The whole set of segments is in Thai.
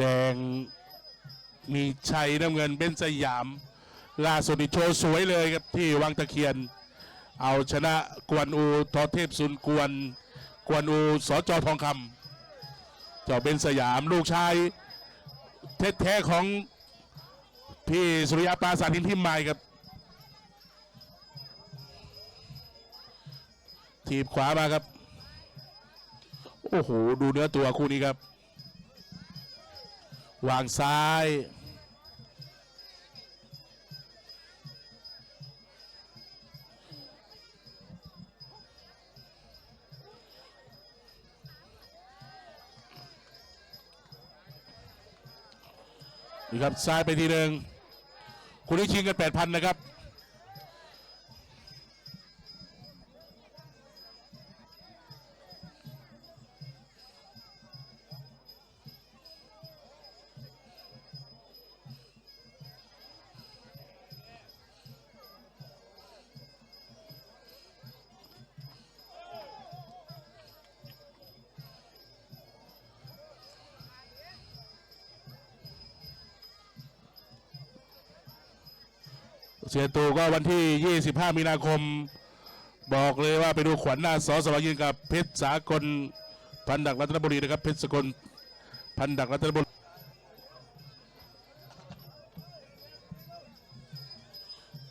แดงมีชัยน้ำเงินเป็นสยาม ล่าสุดนี่โชว์สวยเลยครับที่วังตะเคียน เอาชนะกวนอูทอเทพซุนกวน กวนอูสจทองคำเจ้าเป็นสยามลูกชายแท้ๆของพี่สุริยะปราสาทินทิมไมายครับทีบขวามาครับ โอ้โห ดูเนื้อตัวคู่นี้ครับ วางซ้าย นี่ครับซ้ายไปทีหนึ่งคุณนี้ชิงกันแปดพันนะครับ เสียตูก็วันที่ 25 มีนาคม บอกเลยว่าไปดูขวัญหน้าสอสวายินกับเพชรสากลพันดักรัตนบุรีนะครับเพชรสกลพันดักรัตนบุรี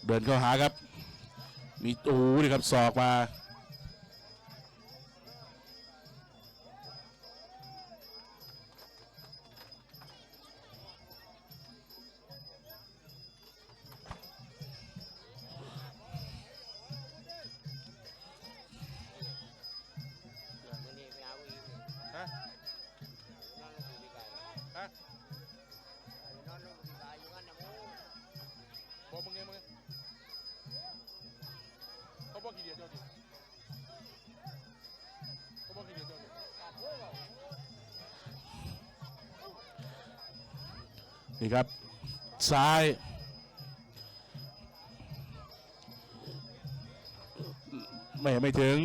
เดินเข้าหาครับ มีโอ้โหนี่ครับศอกมา เขาบอกกี่เดียวเจ้าดิเขาบอกกี่เดียวเจ้าดินี่ครับ ซ้าย ไม่ไม่ถึง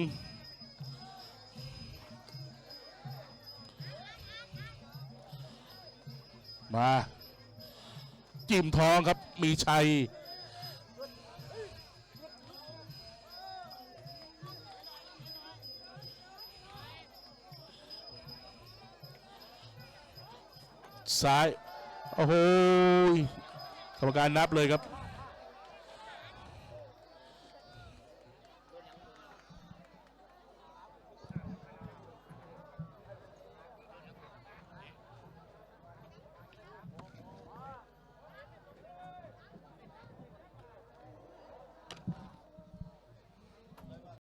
มา จิ้มทองครับมีชัย ซ้าย โอ้โหกรรมการนับเลยครับ